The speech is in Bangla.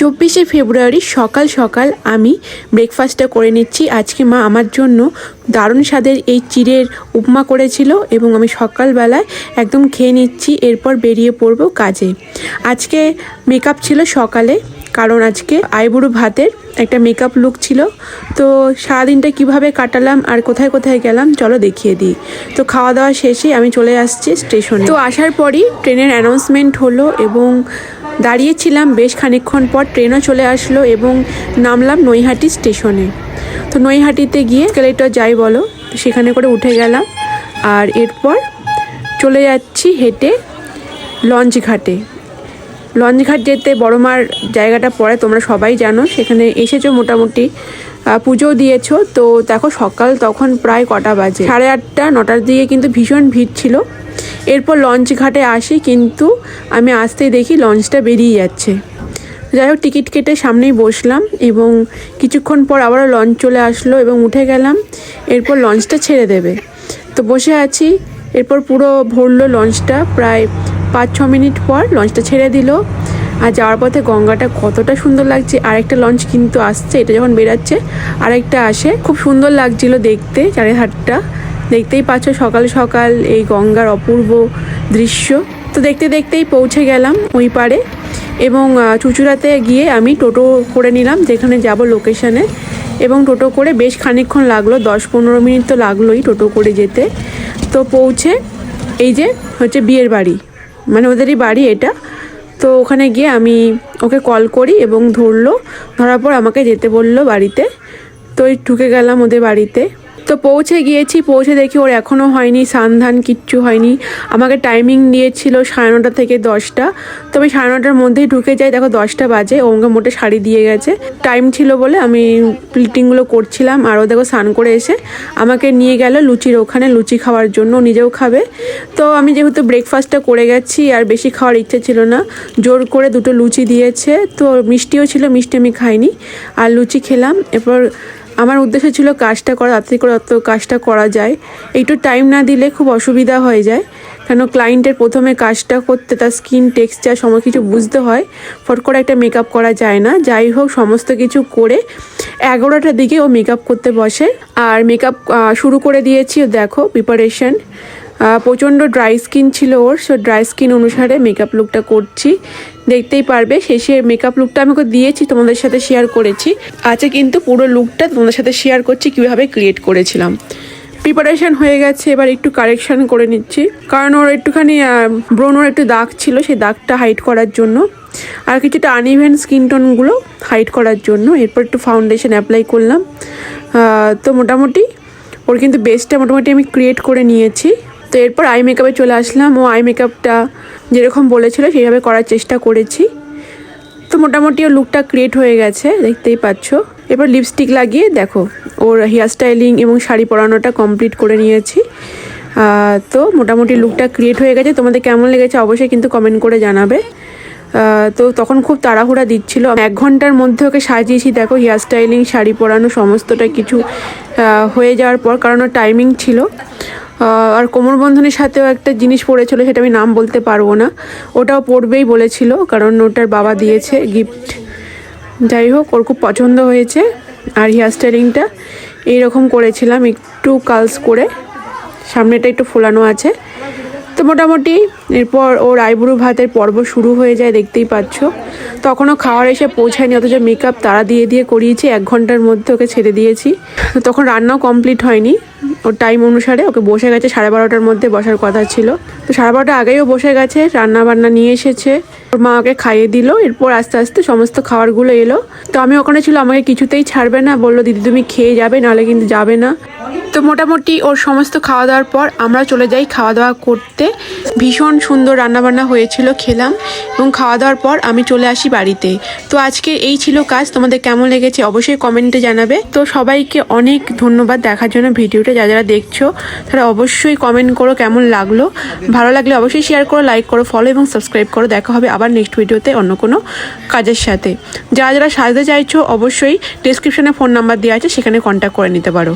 চব্বিশে ফেব্রুয়ারি সকাল সকাল আমি ব্রেকফাস্টটা করে নিচ্ছি। আজকে মা আমার জন্য দারুণ স্বাদের এই চিড়ের উপমা করেছিল এবং আমি সকালবেলায় একদম খেয়ে নিচ্ছি, এরপর বেরিয়ে পড়ব কাজে। আজকে মেকআপ ছিল সকালে, কারণ আজকে আইবুড়ো ভাতের একটা মেকআপ লুক ছিল। তো সারাদিনটা কীভাবে কাটালাম আর কোথায় কোথায় গেলাম, চলো দেখিয়ে দিই। তো খাওয়া দাওয়া শেষে আমি চলে আসছি স্টেশনে। তো আসার পরই ট্রেনের অ্যানাউন্সমেন্ট হলো এবং দাঁড়িয়েছিলাম বেশ খানিকক্ষণ পর ট্রেনও চলে আসলো এবং নামলাম নৈহাটি স্টেশনে। তো নৈহাটিতে গিয়ে স্কেলেটর যাই বলো, সেখানে করে উঠে গেলাম। আর এরপর চলে যাচ্ছি হেঁটে লঞ্চ ঘাটে লঞ্চ ঘাট যেতে বড়মার জায়গাটা পড়ে, তোমরা সবাই জানো। সেখানে এসেছ মোটামুটি পুজো দিয়েছ। তো দেখো সকাল তখন প্রায় কটা বাজে। সাড়ে আটটা, নটার দিকে কিন্তু ভীষণ ভিড় ছিল। এরপর লঞ্চ ঘাটে আসি, কিন্তু আমি আসতেই দেখি লঞ্চটা বেরিয়ে যাচ্ছে। যাই হোক, টিকিট কেটে সামনেই বসলাম এবং কিছুক্ষণ পর আবারও লঞ্চ চলে আসলো এবং উঠে গেলাম। এরপর লঞ্চটা ছেড়ে দেবে। তো বসে আছি। এরপর পুরো ভরলো লঞ্চটা। প্রায় পাঁচ ছ মিনিট পর লঞ্চটা ছেড়ে দিল। আর যাওয়ার পথে গঙ্গাটা কতটা সুন্দর লাগছে। আরেকটা লঞ্চ কিন্তু আসছে, এটা যখন বেরাচ্ছে, আরেকটা আসে। খুব সুন্দর লাগছিল দেখতে চারিধারটা। দেখতেই পাচ্ছ সকাল সকাল এই গঙ্গার অপূর্ব দৃশ্য। তো দেখতে দেখতেই পৌঁছে গেলাম ওই পারে এবং চুচুড়াতে গিয়ে আমি টোটো করে নিলাম যেখানে যাব লোকেশানে। এবং টোটো করে বেশ খানিকক্ষণ লাগল দশ পনেরো মিনিট তো লাগলোই টোটো করে যেতে। তো পৌঁছে এই যে হচ্ছে বিয়ের বাড়ি। মানে ওদেরই বাড়ি এটা। তো ওখানে গিয়ে আমি ওকে কল করি এবং ধরলো। ধরার পর আমাকে যেতে বলল বাড়িতে। তো ওই ঢুকে গেলাম ওদের বাড়িতে। তো পৌঁছে গিয়েছি, পৌঁছে দেখি ওর এখনও হয়নি, সান্ধান কিচ্ছু হয়নি। আমাকে টাইমিং দিয়েছিল সাড়ে নটা থেকে দশটা। তো আমি সাড়ে নটার মধ্যেই ঢুকে যাই, দেখো দশটা বাজে, ও আমাকে মোটে শাড়ি দিয়ে গেছে। টাইম ছিল বলে আমি প্লিটিংগুলো করছিলাম, আর ও দেখো স্নান করে এসে আমাকে নিয়ে গেল লুচির ওখানে, লুচি খাওয়ার জন্য নিজেও খাবে। তো আমি যেহেতু ব্রেকফাস্টটা করে গেছি, আর বেশি খাওয়ার ইচ্ছে ছিল না, জোর করে দুটো লুচি দিয়েছে। তো মিষ্টিও ছিল, মিষ্টি আমি খাইনি, আর লুচি খেলাম। এরপর আমার উদ্দেশ্য ছিল কাজটা করা তাড়াতাড়ি করে অত কাজটা করা যায়। একটু টাইম না দিলে খুব অসুবিধা হয়ে যায়। কেন ক্লায়েন্টের প্রথমে কাজটা করতে তার স্কিন টেক্সচার সমস্ত কিছু বুঝতে হয়। ফট করে একটা মেকআপ করা যায় না। যাই হোক, সমস্ত কিছু করে এগারোটার দিকে ও মেকআপ করতে বসে। আর মেকআপ শুরু করে দিয়েছি, দেখো প্রিপারেশন প্রচণ্ড ড্রাই স্কিন ছিল ওর সো ড্রাই স্কিন অনুসারে মেকআপ লুকটা করছি। দেখতেই পারবে, শেষে মেকআপ লুকটা আমি দিয়েছি, তোমাদের সাথে শেয়ার করেছি। আছে কিন্তু পুরো লুকটা তোমাদের সাথে শেয়ার করছি, কীভাবে ক্রিয়েট করেছিলাম। প্রিপারেশন হয়ে গেছে, এবার একটু কারেকশান করে নিচ্ছি। কারণ ওর একটুখানি ব্রোনোর একটু দাগ ছিল সেই দাগটা হাইট করার জন্য। আর কিছুটা আনইভেন স্কিন টোনগুলো হাইট করার জন্য, এরপর একটু ফাউন্ডেশন অ্যাপ্লাই করলাম। তো মোটামুটি, ওর কিন্তু বেসটা মোটামুটি আমি ক্রিয়েট করে নিয়েছি। তো এরপর আই মেকআপে চলে আসলাম। ও আই মেকআপটা যেরকম বলেছিল, সেইভাবে করার চেষ্টা করেছি। তো মোটামুটি ওর লুকটা ক্রিয়েট হয়ে গেছে, দেখতেই পাচ্ছ। এবার লিপস্টিক লাগিয়ে দেখো, ওর হেয়ার স্টাইলিং এবং শাড়ি পরানোটা কমপ্লিট করে নিয়েছি। তো মোটামুটি লুকটা ক্রিয়েট হয়ে গেছে। তোমাদের কেমন লেগেছে অবশ্যই কিন্তু কমেন্ট করে জানাবে। তো তখন খুব তাড়াহুড়া দিচ্ছিল। এক ঘণ্টার মধ্যে ওকে সাজিয়েছি, দেখো হেয়ার স্টাইলিং শাড়ি পরানো, সমস্তটা কিছু হয়ে যাওয়ার পর, কারণ টাইমিং ছিল। আর কোমরবন্ধনের সাথেও একটা জিনিস পড়েছিল, সেটা আমি নাম বলতে পারব না। ওটাও পড়বেই বলেছিল, কারণ ওটার বাবা দিয়েছে গিফট যাই হোক, ওর খুব পছন্দ হয়েছে, আর হেয়ার স্টাইলিংটা এইরকম করেছিলাম একটু কালস করে। সামনেটা একটু ফোলানো আছে। তো মোটামুটি এরপর ওর আইবুড়ো ভাতের পর্ব শুরু হয়ে যায়, দেখতেই পাচ্ছ। তখনও খাওয়ার এসে পৌঁছায়নি, অথচ মেকআপ তারা দিয়ে দিয়ে করিয়েছি, এক ঘণ্টার মধ্যে ওকে ছেড়ে দিয়েছি। তখন রান্নাও কমপ্লিট হয়নি। ওর টাইম অনুসারে ওকে বসে গেছে, সাড়ে বারোটার মধ্যে বসার কথা ছিল। তো সাড়ে বারোটা আগেও বসে গেছে রান্না বান্না নিয়ে এসেছে। ওর মা ওকে খাইয়ে দিল, এরপর আস্তে আস্তে সমস্ত খাবারগুলো এলো। তো আমি ওখানে ছিল আমাকে কিছুতেই ছাড়বে না, বলল, দিদি, তুমি খেয়ে যাবে, নাহলে কিন্তু যাবে না। তো মোটামুটি ওর সমস্ত খাওয়া দাওয়ার পর আমরা চলে যাই খাওয়া দাওয়া করতে। ভীষণ সুন্দর রান্নাবান্না হয়েছিল, খেলাম এবং খাওয়া দাওয়ার পর আমি চলে আসি বাড়িতে। তো আজকে এই ছিল কাজ, তোমাদের কেমন লেগেছে অবশ্যই কমেন্টে জানাবে। তো সবাইকে অনেক ধন্যবাদ দেখার জন্য ভিডিওটা, যারা যারা দেখছ, তারা অবশ্যই কমেন্ট করো কেমন লাগল। ভালো লাগলে অবশ্যই শেয়ার করো লাইক করো ফলো এবং সাবস্ক্রাইব করো। দেখা হবে আবার নেক্সট ভিডিওতে অন্য কোনো কাজের সাথে। যারা যারা সাজতে চাইছো, অবশ্যই ডিসক্রিপশনে ফোন নাম্বার দেওয়া আছে, সেখানে কন্ট্যাক্ট করে নিতে পারো।